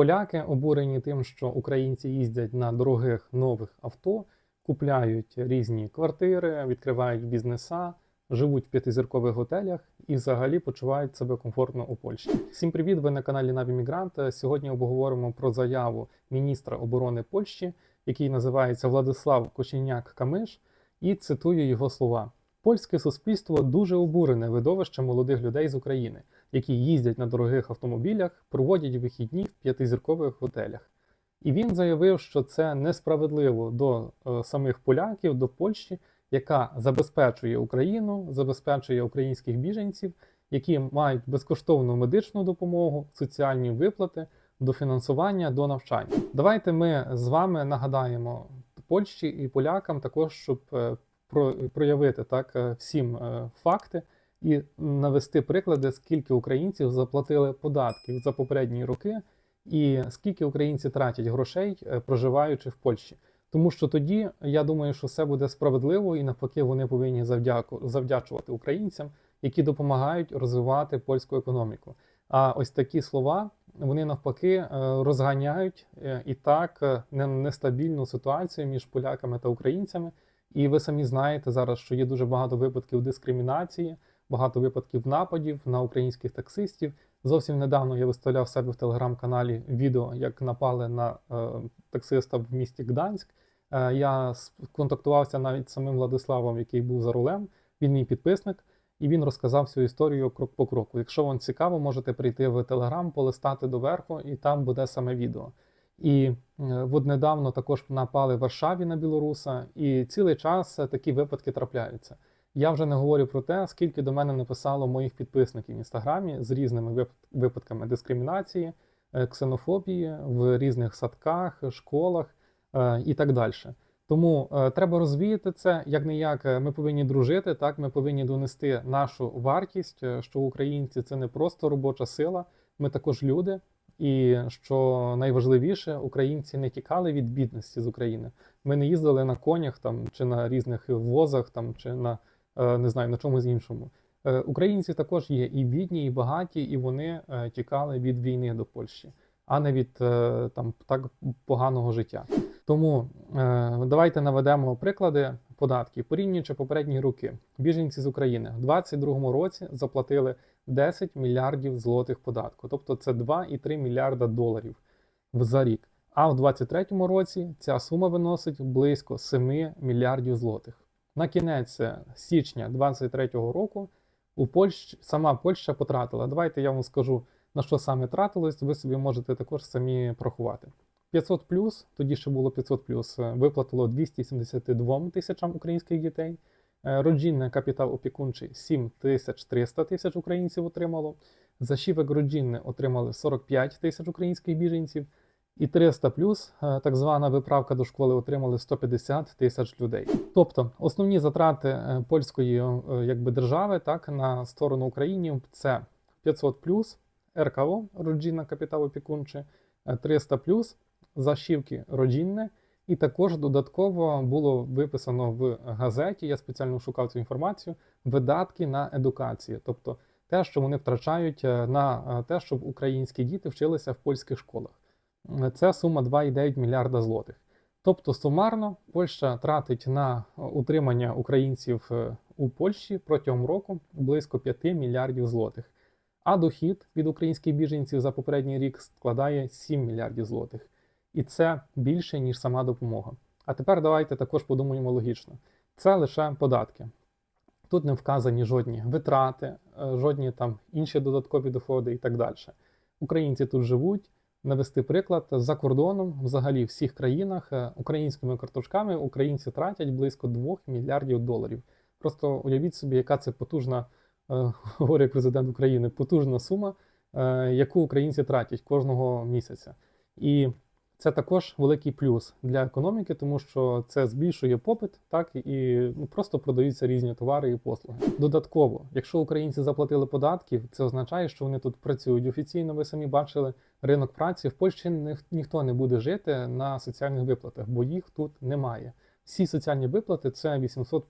Поляки обурені тим, що українці їздять на дорогих нових авто, купляють різні квартири, відкривають бізнеса, живуть в п'ятизіркових готелях і взагалі почувають себе комфортно у Польщі. Всім привіт! Ви на каналі Наві Мігрант. Сьогодні обговоримо про заяву міністра оборони Польщі, який називається Владислав Кошеняк Камиш, і цитую його слова. Польське суспільство дуже обурене видовищем молодих людей з України, які їздять на дорогих автомобілях, проводять вихідні в п'ятизіркових готелях. І він заявив, що це несправедливо до е, самих поляків, до Польщі, яка забезпечує Україну, забезпечує українських біженців, які мають безкоштовну медичну допомогу, соціальні виплати, до фінансування, до навчання. Давайте ми з вами нагадаємо Польщі і полякам також, щоб е, про- проявити так е, всім е, факти і навести приклади, скільки українців заплатили податків за попередні роки, і скільки українці тратять грошей, е, проживаючи в Польщі. Тому що тоді я думаю, що все буде справедливо, і навпаки, вони повинні завдяку завдячувати українцям, які допомагають розвивати польську економіку. А ось такі слова вони навпаки е, розганяють е, і так не- нестабільну ситуацію між поляками та українцями. І ви самі знаєте зараз, що є дуже багато випадків дискримінації, багато випадків нападів на українських таксистів. Зовсім недавно я виставляв себе в телеграм-каналі відео, як напали на е, таксиста в місті Гданськ. Е, я контактувався навіть з самим Владиславом, який був за рулем. Він мій підписник, і він розказав всю історію крок по кроку. Якщо вам цікаво, можете прийти в телеграм, полистати доверху, і там буде саме відео. І е, от недавно також напали в Варшаві на білоруса, і цілий час е, такі випадки трапляються. Я вже не говорю про те, скільки до мене написало моїх підписників в інстаграмі з різними вип- випадками дискримінації, е, ксенофобії в різних садках, школах е, і так далі. Тому е, треба розвіяти це як не як ми повинні дружити, так ми повинні донести нашу вартість, що українці це не просто робоча сила, ми також люди. І що найважливіше, українці не тікали від бідності з України. Ми не їздили на конях там чи на різних возах, там чи на не знаю на чомусь іншому. Е, Українці також є і бідні, і багаті, і вони е, тікали від війни до Польщі, а не від е, там так поганого життя. Тому е, давайте наведемо приклади податків, порівнюючи попередні роки. Біженці з України в 2022 році заплатили 10 мільярдів злотих податку, тобто це 2,3 мільярда доларів за рік. А в 2023 році ця сума виносить близько 7 мільярдів злотих. На кінець е, січня 2023 року у Польщі сама Польща потратила. Давайте я вам скажу на що саме тратилось. Ви собі можете також самі порахувати. 500 плюс, тоді ще було 500 плюс, е, виплатило 272 тисячам українських дітей. Е, Роджінне капітал опікунчий 7300 тисяч українців отримало. Зашівок роджінне отримали 45 тисяч українських біженців. І 300 плюс, е, так звана виправка до школи, отримали 150 тисяч людей. Тобто основні затрати е, польської е, якби держави так на сторону України це 500 плюс, РКО роджінна капітал опікунче, е, 300 плюс, зашивки родинне, і також додатково було виписано в газеті. Я спеціально шукав цю інформацію. Видатки на едукацію, тобто те, що вони втрачають на те, щоб українські діти вчилися в польських школах. Це сума 2,9 мільярда злотих. Тобто сумарно Польща тратить на е, утримання українців е, у Польщі протягом року близько 5 мільярдів злотих. А дохід від українських біженців за попередній рік складає 7 мільярдів злотих. І це більше, ніж сама допомога. А тепер давайте також подумаємо логічно. Це лише податки. Тут не вказані жодні витрати, е, жодні там інші додаткові доходи і так далі. Українці тут живуть. Навести приклад за кордоном, взагалі в всіх країнах е, українськими карточками українці тратять близько 2 мільярдів доларів. Просто уявіть собі, яка це потужна, е, говорить президент України, потужна сума, е, яку українці тратять кожного місяця. І це також великий плюс для економіки, тому що це збільшує попит, так і ну, просто продаються різні товари і послуги. Додатково, якщо українці заплатили податків, це означає, що вони тут працюють офіційно. Ви самі бачили ринок праці. В Польщі ніх- ніхто не буде жити на соціальних виплатах, бо їх тут немає. Всі соціальні виплати це 800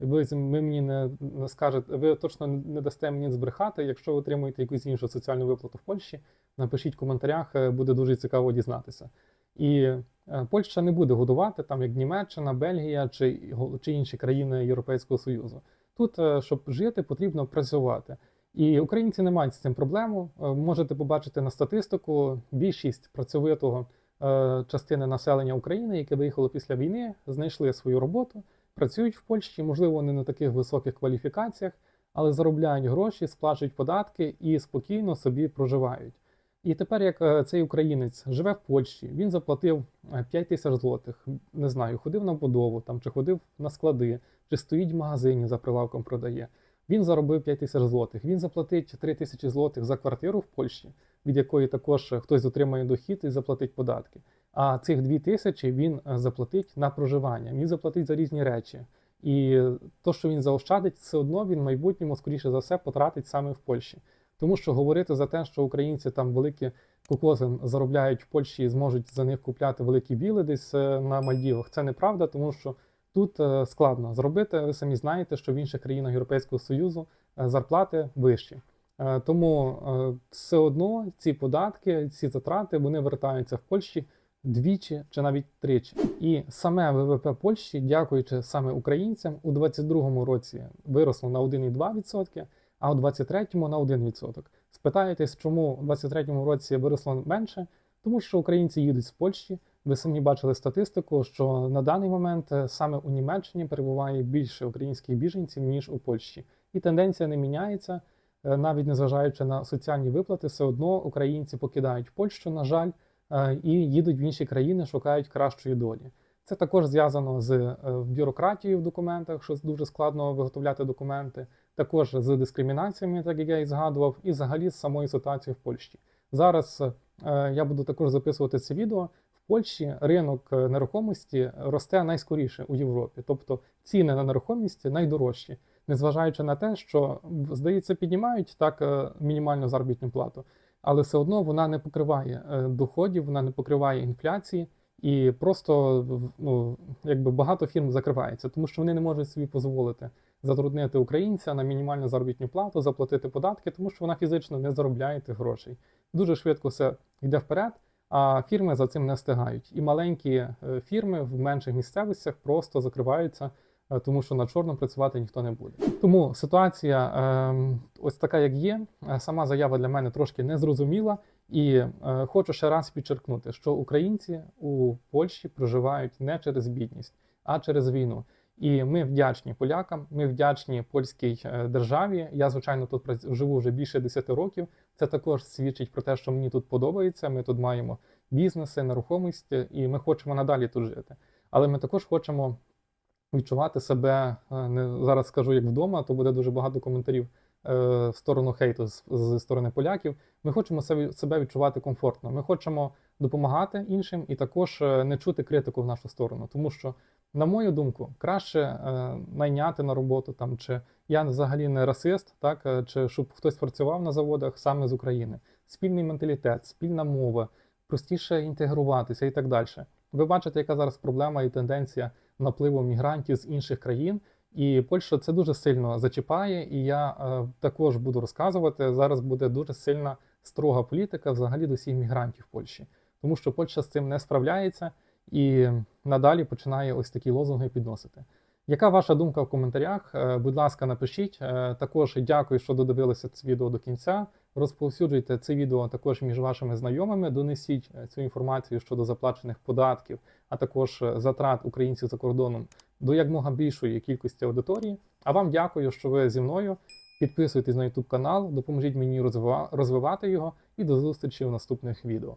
Ви, ви мені не, не скажете, ви точно не дасте мені збрехати, якщо ви отримуєте якусь іншу соціальну виплату в Польщі, Напишіть в коментарях, е, буде дуже цікаво дізнатися. І е, Польща не буде годувати там як Німеччина, Бельгія чи, чи інші країни Європейського Союзу. Тут, е, щоб жити, потрібно працювати. І українці не мають з цим проблему. Можете побачити на статистику більшість працьовитого частини населення України, яке виїхало після війни, знайшли свою роботу, працюють в Польщі, можливо, не на таких високих кваліфікаціях, але заробляють гроші, сплачують податки і спокійно собі проживають. І тепер, як е, цей українець живе в Польщі, він заплатив е, 5 тисяч злотих, не знаю, ходив на будову там, чи ходив на склади, чи стоїть в магазині за прилавком продає. Він заробив 5 тисяч злотих. Він заплатить 3 тисячі злотих за квартиру в Польщі, від якої також хтось отримає дохід і заплатить податки. А цих 2 тисячі він е, заплатить на проживання, він заплатить за різні речі. І то, що він заощадить, все одно він в майбутньому, скоріше за все, потратить саме в Польщі. Тому що говорити за те, що українці там великі кокоси заробляють в Польщі і зможуть за них купляти великі віли десь е, на Мальдівах, це неправда, тому що тут е, складно зробити. Ви самі знаєте, що в інших країнах Європейського Союзу зарплати вищі. Тому все одно ці податки, ці затрати вони вертаються в Польщі двічі чи навіть тричі. І саме ВВП Польщі, дякуючи саме українцям, у 2022 році виросло на 1,2%, а у 2023 на 1%. Спитаєтесь, чому у 2023 році виросло менше? Тому що українці їдуть з Польщі. Ви самі бачили статистику, що на даний момент е, саме у Німеччині перебуває більше українських біженців ніж у Польщі, і тенденція не міняється. Е, Навіть незважаючи на соціальні виплати, все одно українці покидають Польщу, на жаль, і їдуть в інші країни, шукають кращої долі. Це також зв'язано з е, бюрократією в документах, що дуже складно виготовляти документи, також з дискримінаціями, так як я і згадував, і взагалі з самою ситуацією в Польщі. Зараз е, я буду також записувати це відео. В Польщі ринок е, нерухомості росте найскоріше у Європі, тобто ціни на нерухомість найдорожчі, незважаючи на те, що здається, піднімають так е, мінімальну заробітну плату, але все одно вона не покриває е, доходів, вона не покриває інфляції. І просто ну, якби багато фірм закривається, тому що вони не можуть собі дозволити затруднити українця на мінімальну заробітну плату, заплатити податки, тому що вона фізично не заробляє тих грошей. Дуже швидко все йде вперед, а фірми за цим не встигають. І маленькі е, фірми в менших місцевостях просто закриваються, тому що на чорно працювати ніхто не буде. Тому ситуація е, ось така, як є. Е, Сама заява для мене трошки незрозуміла. І е, хочу ще раз підчеркнути, що українці у Польщі проживають не через бідність, а через війну. І ми вдячні полякам, ми вдячні польській е, державі. Я, звичайно, тут живу вже більше 10 років. Це також свідчить про те, що мені тут подобається. Ми тут маємо бізнеси, нерухомість, і ми хочемо надалі тут жити. Але ми також хочемо відчувати себе е, не зараз скажу як вдома, то буде дуже багато коментарів е, в сторону хейту з, сторони поляків. Ми хочемо себе відчувати комфортно. Ми хочемо допомагати іншим і також е, не чути критику в нашу сторону, тому що, на мою думку, краще е, найняти на роботу там, чи я взагалі не расист, так чи щоб хтось працював на заводах саме з України. Спільний менталітет, спільна мова, простіше інтегруватися і так далі. Ви бачите, яка зараз проблема і тенденція напливу мігрантів з інших країн. І Польща це дуже сильно зачіпає, і я е, також буду розказувати. Зараз буде дуже сильна строга політика взагалі до всіх мігрантів Польщі, тому що Польща з цим не справляється і надалі починає ось такі лозунги підносити. Яка ваша думка в коментарях? Е, Будь ласка, напишіть. Е, Також дякую, що додивилися це відео до кінця. Розповсюджуйте це відео також між вашими знайомими. Донесіть е, цю інформацію щодо заплачених податків, а також е, затрат українців за кордоном до якмога більшої кількості аудиторії. А вам дякую, що ви зі мною. Підписуйтесь на YouTube канал, допоможіть мені розвива- розвивати його і до зустрічі в наступних відео.